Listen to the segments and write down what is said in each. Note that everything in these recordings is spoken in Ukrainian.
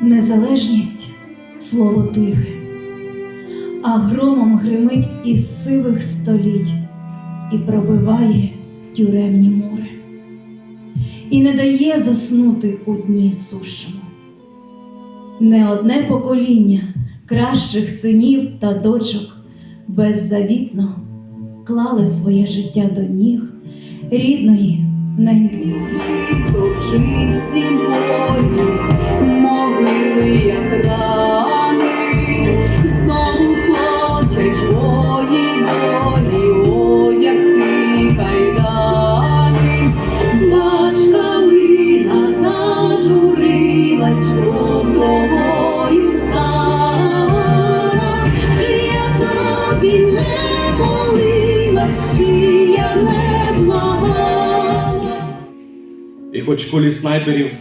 Незалежність слово тихе, а громом гримить із сивих століть і пробиває тюремні мури, і не дає заснути у дні сущому. Не одне покоління кращих синів та дочок беззавітно клали своє життя до ніг рідної неньки. І хоч кулі снайперів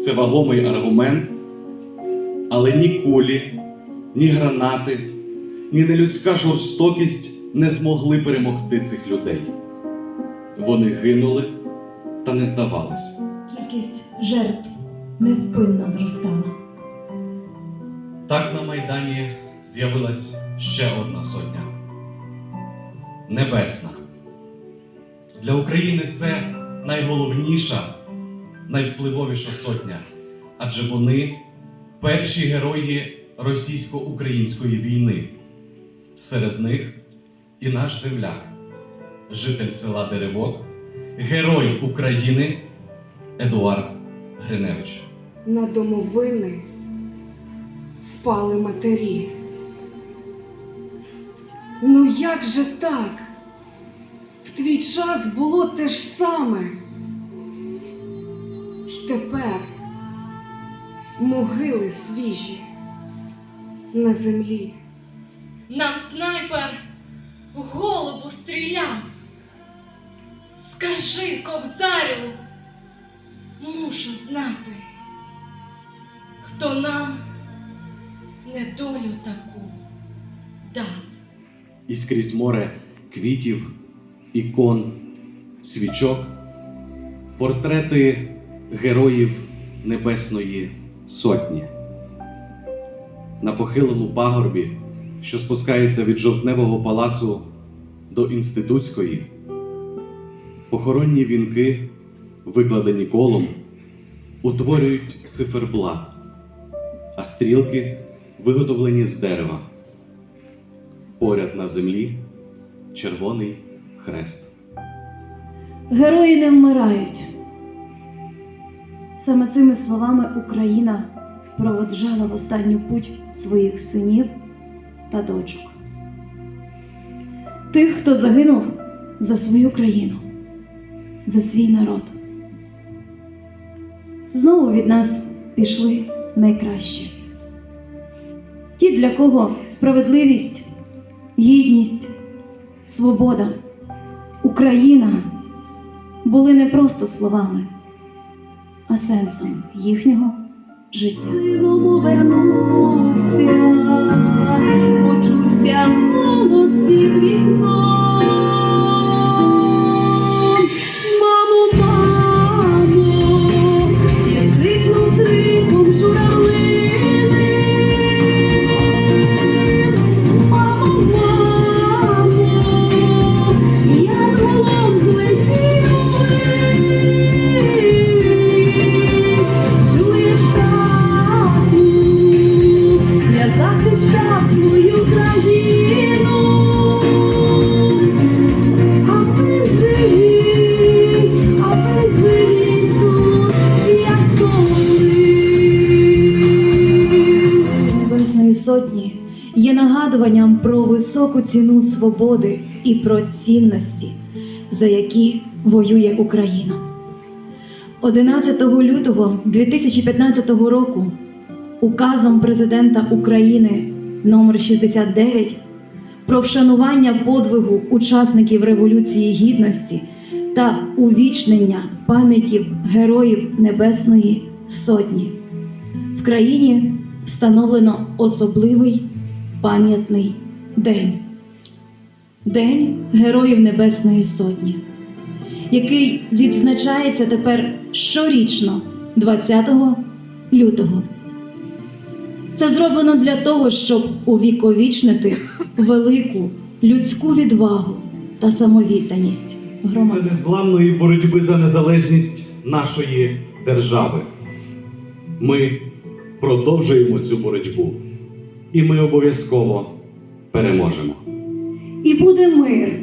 це вагомий аргумент, але ні кулі, ні гранати, ні нелюдська жорстокість не змогли перемогти цих людей. Вони гинули та не здавались. Кількість жертв невпинно зростала. Так на Майдані з'явилась ще одна сотня. Небесна. Для України це найголовніша, найвпливовіша сотня, адже вони перші герої російсько-української війни. Серед них і наш земляк, житель села Деревок, герой України Едуард Гриневич. На домовини впали матері. Ну як же так? В твій час було те ж саме. Тепер могили свіжі на землі. Нам снайпер в голову стріляв. Скажи, кобзарю, мушу знати, хто нам недолю таку дав. і скрізь море квітів, ікон, свічок, портрети героїв Небесної Сотні. На похиленому пагорбі, що спускається від жовтневого палацу до інститутської, похоронні вінки, викладені колом, утворюють циферблат, а стрілки виготовлені з дерева поряд на землі червоний хрест. Герої не вмирають. Саме цими словами Україна проводжала в останню путь своїх синів та дочок. Тих, хто загинув за свою країну, за свій народ. Знову від нас пішли найкращі. Ті, для кого справедливість, гідність, свобода, Україна були не просто словами, а сенсом їхнього життя. Вернувся, почувся голос під вікном. Нагадуванням про високу ціну свободи і про цінності, за які воює Україна. 11 лютого 2015 року указом президента України номер 69 про вшанування подвигу учасників Революції Гідності та увічнення пам'яті героїв Небесної Сотні в країні встановлено особливий пам'ятний день День Героїв Небесної Сотні, який відзначається тепер щорічно 20 лютого. Це зроблено для того, щоб увіковічнити велику людську відвагу та самовідданість Це незламної боротьби за незалежність нашої держави. Ми продовжуємо цю боротьбу, і ми обов'язково переможемо. І буде мир,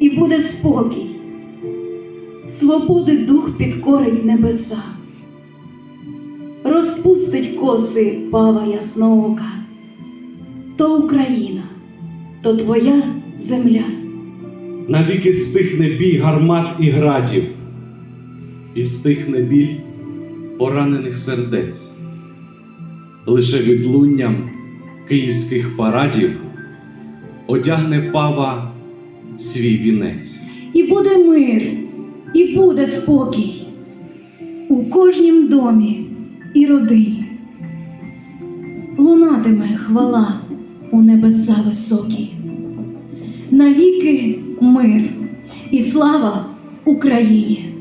і буде спокій. Свободи дух підкорить небеса, розпустить коси пава ясноока. То Україна, то твоя земля. Навіки стихне бій гармат і градів, і стихне біль поранених сердець. Лише відлунням київських парадів одягне пава свій вінець. І буде мир, і буде спокій у кожнім домі і родині. Лунатиме хвала у небеса високі. Навіки мир і слава Україні!